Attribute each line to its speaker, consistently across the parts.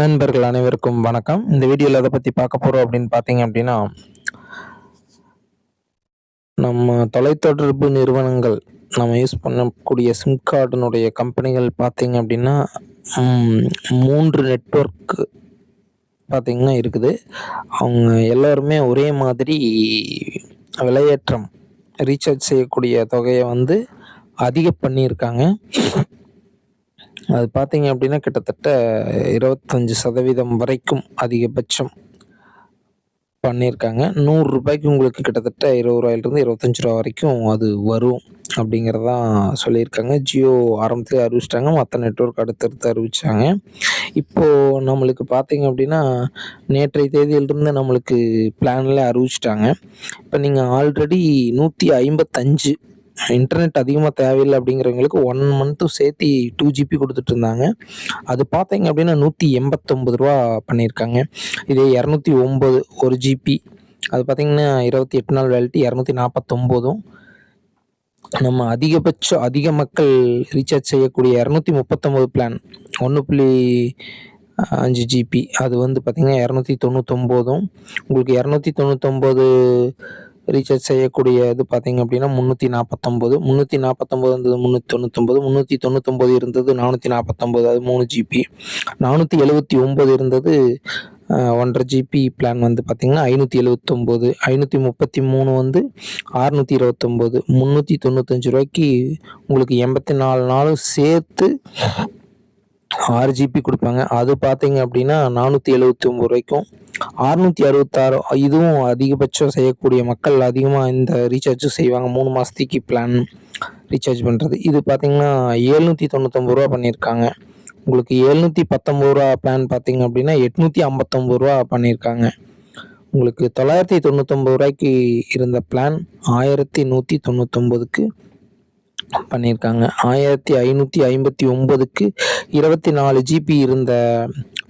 Speaker 1: நண்பர்கள் அனைவருக்கும் வணக்கம். இந்த வீடியோவில் அதை பற்றி பார்க்க போகிறோம் அப்படின்னு பார்த்தீங்க அப்படின்னா நம்ம தொலைத்தொடர்பு நிறுவனங்கள் நம்ம யூஸ் பண்ணக்கூடிய சிம் கார்டினுடைய கம்பெனிகள் பார்த்தீங்க அப்படின்னா மூன்று நெட்ஒர்க் பார்த்திங்கன்னா இருக்குது. அவங்க எல்லாருமே ஒரே மாதிரி விலையேற்றம் ரீசார்ஜ் செய்யக்கூடிய தொகையை வந்து அதிக பண்ணியிருக்காங்க. அது பார்த்தீங்க அப்படின்னா கிட்டத்தட்ட இருபத்தஞ்சு சதவீதம் வரைக்கும் அதிகபட்சம் பண்ணியிருக்காங்க. நூறு ரூபாய்க்கு உங்களுக்கு கிட்டத்தட்ட இருபது ரூபாயிலிருந்து இருபத்தஞ்சு ரூபா வரைக்கும் அது வரும் அப்படிங்கிறதான் சொல்லியிருக்காங்க. ஜியோ ஆரம்பத்தில் அறிவிச்சிட்டாங்க மற்ற நெட்வொர்க் அடுத்தடுத்து அறிவிச்சாங்க. இப்போது நம்மளுக்கு பார்த்தீங்க அப்படின்னா நேற்றைய தேதியிலிருந்து நம்மளுக்கு பிளானில் அறிவிச்சிட்டாங்க. இப்போ நீங்கள் ஆல்ரெடி நூற்றி ஐம்பத்தஞ்சு இன்டர்நெட் அதிகமாக தேவையில்லை அப்படிங்கிறவங்களுக்கு ஒன் மந்த்தும் சேர்த்து டூ ஜிபி கொடுத்துட்டு இருந்தாங்க. அது பார்த்தீங்க அப்படின்னா நூற்றி எண்பத்தொம்பது ரூபா பண்ணியிருக்காங்க. இதே இரநூத்தி ஒம்பது ஒரு ஜிபி அது பார்த்தீங்கன்னா இருபத்தி எட்டு நாள் வேலிட்டி இரநூத்தி நாற்பத்தொம்போதும் நம்ம அதிகபட்சம் அதிக மக்கள் ரீசார்ஜ் செய்யக்கூடிய இரநூத்தி முப்பத்தொம்போது பிளான் ஒன்று புள்ளி அஞ்சு ஜிபி அது வந்து பார்த்திங்கன்னா இரநூத்தி தொண்ணூத்தொம்போதும். உங்களுக்கு இரநூத்தி தொண்ணூத்தொம்போது ரீசார்ஜ் செய்யக்கூடிய இது பார்த்தீங்க அப்படின்னா முந்நூற்றி நாற்பத்தொம்போது முந்நூற்றி நாற்பத்தொம்போது இருந்தது முந்நூற்றி தொண்ணூத்தொம்பது முந்நூற்றி தொண்ணூத்தொம்பது இருந்தது நானூற்றி நாற்பத்தொம்போது அது மூணு ஜிபி நானூற்றி எழுபத்தி ஒம்பது இருந்தது ஒன்றரை ஜிபி பிளான் வந்து பார்த்திங்கன்னா ஐநூற்றி எழுவத்தொம்போது ஐநூற்றி முப்பத்தி மூணு வந்து அறுநூற்றி இருபத்தொம்போது முந்நூற்றி தொண்ணூத்தஞ்சு ரூபாய்க்கு உங்களுக்கு எண்பத்தி நாலு நாளும் சேர்த்து ஆறு ஜிபி கொடுப்பாங்க. அது பார்த்தீங்க அப்படின்னா நானூற்றி எழுபத்தி ஒம்பது ரூபாய்க்கும் அறுநூற்றி அறுபத்தாறு இதுவும் அதிகபட்சம் செய்யக்கூடிய மக்கள் அதிகமாக இந்த ரீசார்ஜும் செய்வாங்க. மூணு மாதத்துக்கு பிளான் ரீசார்ஜ் பண்ணுறது இது பார்த்தீங்கன்னா ஏழ்நூற்றி தொண்ணூத்தொம்பது ரூபா பண்ணியிருக்காங்க உங்களுக்கு எழுநூற்றி பத்தொம்பது ரூபா பிளான் பார்த்தீங்க அப்படின்னா எட்நூற்றி ஐம்பத்தொம்பது ரூபா பண்ணியிருக்காங்க உங்களுக்கு தொள்ளாயிரத்தி தொண்ணூத்தொம்பது ரூபாய்க்கு இருந்த பிளான் ஆயிரத்தி நூற்றி தொண்ணூத்தொம்பதுக்கு பண்ணியிருக்காங்க. ஆயிரத்தி ஐநூற்றி ஐம்பத்தி ஒம்பதுக்கு இருபத்தி நாலு ஜிபி இருந்த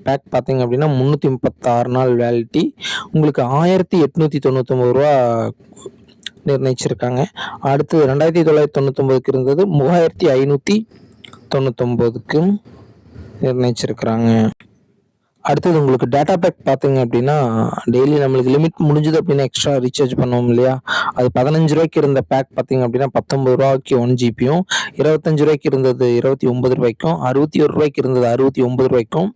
Speaker 1: பேக் பார்த்தீங்க அப்படின்னா முந்நூற்றி முப்பத்தாறு நாள் வேலிட்டி உங்களுக்கு ஆயிரத்தி எட்நூற்றி தொண்ணூத்தொம்பது ரூபா நிர்ணயிச்சிருக்காங்க. அடுத்து ரெண்டாயிரத்தி தொள்ளாயிரத்தி தொண்ணூத்தொம்பதுக்கு இருந்தது மூவாயிரத்தி ஐநூற்றி தொண்ணூத்தொம்பதுக்கு நிர்ணயிச்சிருக்கிறாங்க. அடுத்தது உங்களுக்கு டேட்டா பேக் பார்த்தீங்க அப்படின்னா டெய்லி நம்மளுக்கு லிமிட் முடிஞ்சது அப்படின்னா எக்ஸ்ட்ரா ரீசார்ஜ் பண்ணுவோம் இல்லையா? அது பதினஞ்சு ரூபாய்க்கு இருந்த பேக் பார்த்தீங்க அப்படின்னா பத்தொம்பது ரூபாய்க்கு ஒன் ஜிபியும் இருபத்தஞ்சு ரூபாய்க்கு இருந்தது இருபத்தி ஒன்பது ரூபாய்க்கும் அறுபத்தி ஒரு ரூபாய்க்கு இருந்தது அறுபத்தி ஒன்பது ரூபாய்க்கும்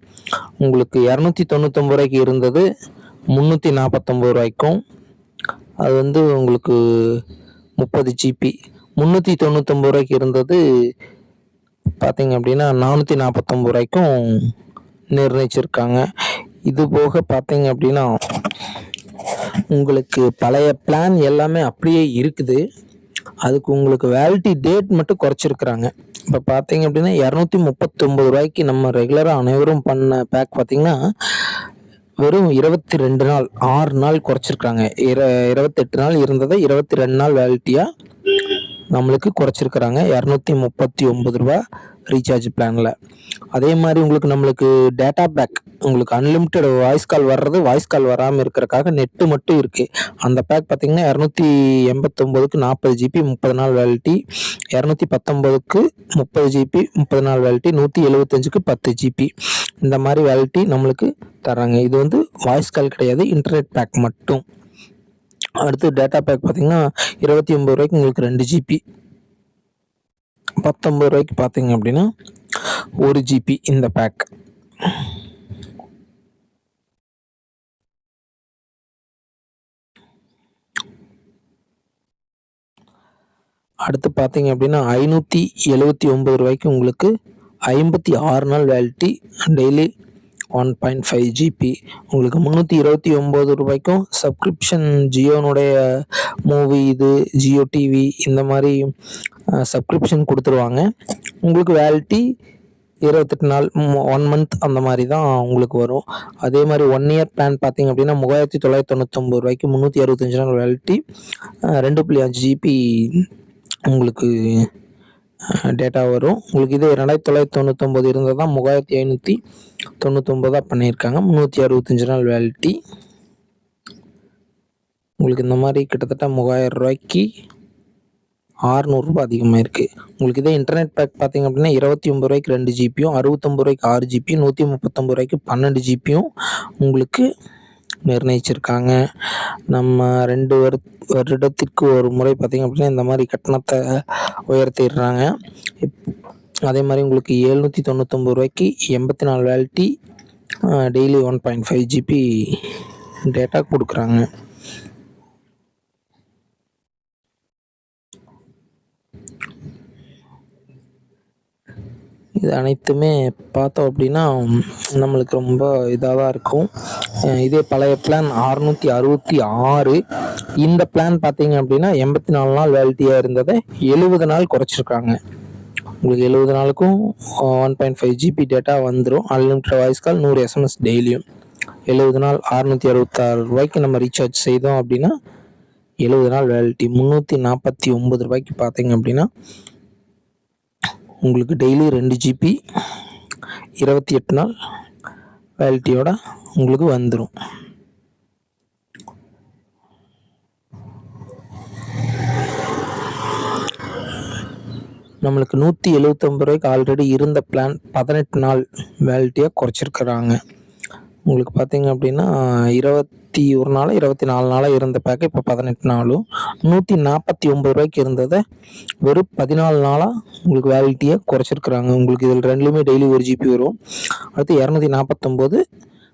Speaker 1: உங்களுக்கு இரநூத்தி தொண்ணூத்தொம்பது ரூபாய்க்கு இருந்தது முந்நூற்றி நாற்பத்தொம்பது ரூபாய்க்கும். அது வந்து உங்களுக்கு முப்பது ஜிபி முந்நூற்றி தொண்ணூத்தொம்பது ரூபாய்க்கு இருந்தது பார்த்தீங்க அப்படின்னா நானூற்றி நாற்பத்தொம்பது ரூபாய்க்கும் நிர்ணயிச்சிருக்காங்க. இது போக பார்த்தீங்க அப்படின்னா உங்களுக்கு பழைய பிளான் எல்லாமே அப்படியே இருக்குது. அதுக்கு உங்களுக்கு வேலிட்டி டேட் மட்டும் குறைச்சிருக்கிறாங்க. இப்போ பார்த்தீங்க அப்படின்னா இரநூத்தி முப்பத்தொம்பது ரூபாய்க்கு நம்ம ரெகுலராக அனைவரும் பண்ண பேக் பார்த்தீங்கன்னா வெறும் இருபத்தி ரெண்டு நாள் ஆறு நாள் குறைச்சிருக்காங்க இர இருபத்தெட்டு நாள் இருந்ததை இருபத்தி ரெண்டு நாள் வேலிட்டியாக நம்மளுக்கு குறைச்சிருக்கிறாங்க. இரநூத்தி முப்பத்தி ஒம்பது ரூபா ரீசார்ஜ் பிளானில் அதே மாதிரி உங்களுக்கு நம்மளுக்கு டேட்டா பேக் உங்களுக்கு அன்லிமிட்டெட் வாய்ஸ் கால் வர்றது வாய்ஸ் கால் வராமல் இருக்கிறக்காக நெட்டு மட்டும் இருக்குது அந்த பேக் பார்த்தீங்கன்னா இரநூத்தி எண்பத்தொம்போதுக்கு நாற்பது ஜிபி முப்பது நாள் வேலிட்டி இரநூத்தி பத்தொம்போதுக்கு முப்பது ஜிபி முப்பது நாள் வேலிட்டி நூற்றி எழுபத்தஞ்சுக்கு பத்து ஜிபி இந்த மாதிரி வேலிட்டி நம்மளுக்கு தராங்க இது வந்து வாய்ஸ் கால் கிடையாது இன்டர்நெட் பேக் மட்டும். அடுத்து டேட்டா பேக் பார்த்தீங்கன்னா இருபத்தி ஒம்பது ரூபாய்க்கு உங்களுக்கு ரெண்டு ஜிபி பத்தொம்பது ரூபாய்க்கு பார்த்தீங்க அப்படின்னா ஒரு ஜிபி இந்த பேக் அடுத்து பார்த்தீங்க அப்படின்னா ஐநூற்றி எழுபத்தி ஒம்பது ரூபாய்க்கு உங்களுக்கு ஐம்பத்தி ஆறு நாள் validity daily one point five GB உங்களுக்கு முந்நூற்றி இருபத்தி ஒம்பது ரூபாய்க்கும் சப்ஸ்கிரிப்ஷன் ஜியோனுடைய மூவி இது ஜியோ டிவி இந்த மாதிரி சப்ஸ்கிரிப்ஷன் கொடுத்துருவாங்க. உங்களுக்கு வேலிட்டி இருபத்தெட்டு நாள் ஒன் மந்த் அந்த மாதிரி தான் உங்களுக்கு வரும். அதே மாதிரி ஒன் இயர் பிளான் பார்த்தீங்க அப்படின்னா மூவாயிரத்தி தொள்ளாயிரத்தி தொண்ணூத்தொம்பது ரூபாய்க்கு முந்நூற்றி அறுபத்தஞ்சு நாள் வேலிட்டி ரெண்டு புள்ளி அஞ்சு ஜிபி உங்களுக்கு டேட்டா வரும். உங்களுக்கு இது ரெண்டாயிரத்தி தொள்ளாயிரத்தி தொண்ணூத்தொம்பது இருந்தது தான் மூவாயிரத்தி ஐநூற்றி தொண்ணூத்தொம்பதாக பண்ணியிருக்காங்க. முந்நூற்றி அறுபத்தஞ்சு நாள் வேலிட்டி உங்களுக்கு இந்த மாதிரி கிட்டத்தட்ட மூவாயிரம் ரூபாய்க்கு 600 அதிகமாக இருக்குது உங்களுக்கு இதே இன்டர்நெட் பேக் பார்த்தீங்க அப்படின்னா இருபத்தி ஒம்பது ரூபாய்க்கு ரெண்டு ஜிபியும் அறுபத்தொம்பது ரூபாய்க்கு ஆறு ஜிபி நூற்றி முப்பத்தொம்பது ரூபாய்க்கு பன்னெண்டு ஜிபியும் உங்களுக்கு நிர்ணயிச்சிருக்காங்க. நம்ம ரெண்டு வரு வருடத்திற்கு ஒரு முறை பார்த்திங்க அப்படின்னா இந்த மாதிரி கட்டணத்தை உயர்த்திடுறாங்க. இப் அதே மாதிரி உங்களுக்கு எழுநூற்றி தொண்ணூத்தொம்பது ரூபாய்க்கு எண்பத்தி நாலு validity daily one point five GB data கொடுக்குறாங்க. இது அனைத்துமே பார்த்தோம் அப்படின்னா நம்மளுக்கு ரொம்ப இதாக தான் இருக்கும். இதே பழைய பிளான் அறுநூற்றி அறுபத்தி ஆறு. இந்த பிளான் பார்த்தீங்க அப்படின்னா எண்பத்தி நாலு நாள் வேலிட்டியாக இருந்ததை எழுபது நாள் குறைச்சிருக்காங்க. உங்களுக்கு எழுபது நாளுக்கும் one point five GB data வந்துடும் அன்லிமிட்டட் வாய்ஸ் கால் நூறு எஸ்எம்எஸ் டெய்லியும் எழுபது நாள் அறுநூற்றி அறுபத்தாறு ரூபாய்க்கு நம்ம ரீசார்ஜ் செய்தோம் அப்படின்னா எழுபது நாள் வேலிட்டி முந்நூற்றி நாற்பத்தி ஒம்பது ரூபாய்க்கு பார்த்தீங்க அப்படின்னா உங்களுக்கு டெய்லி ரெண்டு ஜிபி இருபத்தி எட்டு நாள் வேலிட்டியோட உங்களுக்கு வந்துடும் நம்மளுக்கு நூற்றி எழுவத்தொம்பது ரூபாய்க்கு ஆல்ரெடி இருந்த பிளான் பதினெட்டு நாள் வேலிட்டியாக குறைச்சிருக்கிறாங்க. உங்களுக்கு பார்த்தீங்க அப்படின்னா இருபத் இருபத்தி ஒரு நாள் இருபத்தி நாலு நாளாக இருந்த பேக்கு இப்போ பதினெட்டு நாளும் நூற்றி நாற்பத்தி ஒம்பது ரூபாய்க்கு இருந்ததை வெறும் பதினாலு நாளாக உங்களுக்கு வேலிட்டியை குறைச்சிருக்கிறாங்க. உங்களுக்கு இதில் ரெண்டுலேயுமே டெய்லி ஒரு ஜிபி வரும். அடுத்து இரநூத்தி நாற்பத்தொம்போது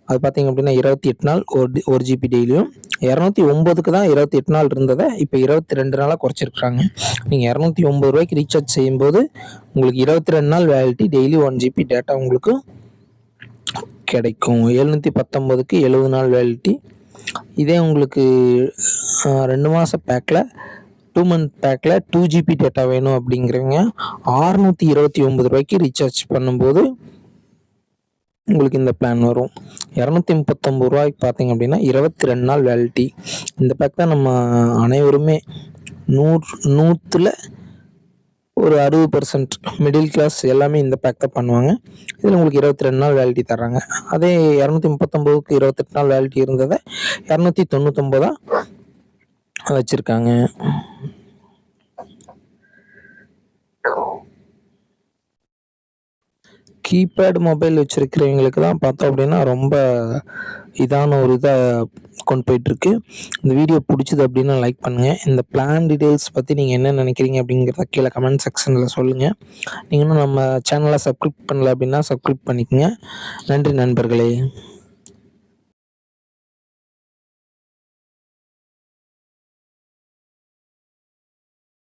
Speaker 1: அது பார்த்தீங்க அப்படின்னா இருபத்தி எட்டு நாள் ஒரு ஒரு ஜிபி டெய்லியும் இரநூத்தி ஒம்போதுக்கு தான் இருபத்தி எட்டு நாள் இருந்ததை இப்போ இருபத்தி ரெண்டு நாளாக குறைச்சிருக்கிறாங்க. நீங்கள் இரநூத்தி ஒம்பது ரூபாய்க்கு ரீசார்ஜ் செய்யும்போது உங்களுக்கு இருபத்தி ரெண்டு நாள் validity daily one GB data உங்களுக்கு கிடைக்கும். எழுநூற்றி பத்தொம்போதுக்கு எழுபது நாள் வேலிட்டி இதே உங்களுக்கு ரெண்டு மாத பேக்கில் டூ மந்த் பேக்கில் டூ ஜிபி டேட்டா வேணும் அப்படிங்கிறவங்க ஆறுநூற்றி இருபத்தி ஒம்பது ரூபாய்க்கு ரீசார்ஜ் பண்ணும்போது உங்களுக்கு இந்த பிளான் வரும். இரநூத்தி முப்பத்தொம்பது ரூபாய்க்கு பார்த்தீங்க அப்படின்னா இருபத்தி ரெண்டு நாள் வேலிட்டி இந்த பேக் தான் நம்ம அனைவருமே நூறு நூற்றில் ஒரு அறுபது பர்சன்ட் மிடில் கிளாஸ் எல்லாமே இந்த பேக் தான் பண்ணுவாங்க. இதில் உங்களுக்கு இருபத்தி ரெண்டு நாள் வேலிட்டி தர்றாங்க. அதே இரநூத்தி முப்பத்தொம்போதுக்கு இருபத்தெட்டு நாள் வேலிட்டி இருந்ததை இரநூத்தி தொண்ணூத்தொம்போதாக வச்சுருக்காங்க. கீபேட் மொபைல் வச்சுருக்கிறவங்களுக்கு தான் பார்த்தோம் அப்படின்னா ரொம்ப இதான ஒரு இதை கொண்டு போயிட்டுருக்கு. இந்த வீடியோ பிடிச்சது அப்படின்னா லைக் பண்ணுங்கள் இந்த பிளான் டீட்டெயில்ஸ் பற்றி நீங்கள் என்ன நினைக்கிறீங்க அப்படிங்கிறத கீழே கமெண்ட் செக்ஷனில் சொல்லுங்கள் நீங்கள் இன்னும் நம்ம சேனலை சப்ஸ்கிரைப் பண்ணல அப்படின்னா சப்ஸ்கிரைப் பண்ணிக்கோங்க. நன்றி நண்பர்களே.